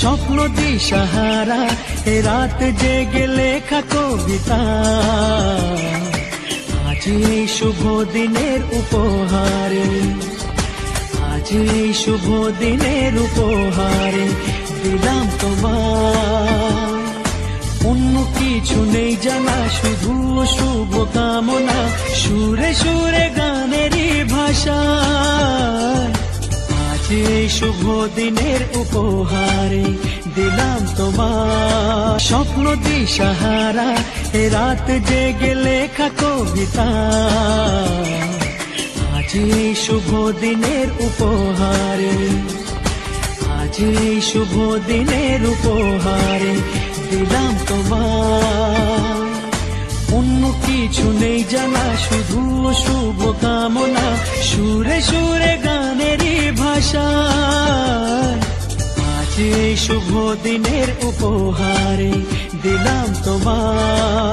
স্বপ্ন দিশাহারা এ রাত জেগে লেখা কবিতা। আজ এই শুভ দিনের উপহারে, আজ এই শুভ দিনের উপহারে দিলাম তোমার অন্য কিছু নেই জানা, শুধু শুভ কামনা, সুরে সুরে গানেরই ভাষা। এই শুভ দিনের উপহারে। দিলাম তোমার স্বপ্ন দিশাহারা। এ রাত জেগে লেখা কবিতা। আজ এই শুভ দিনের উপহারে। আজ এই শুভ দিনের উপহারে। দিলাম তোমার। অন্য কিছু নেই জানা, শুধু শুভ কামনা। সুরে সুরে গানেরই ভাষা আজ শুভ দিনের উপহারে দিলাম তোমার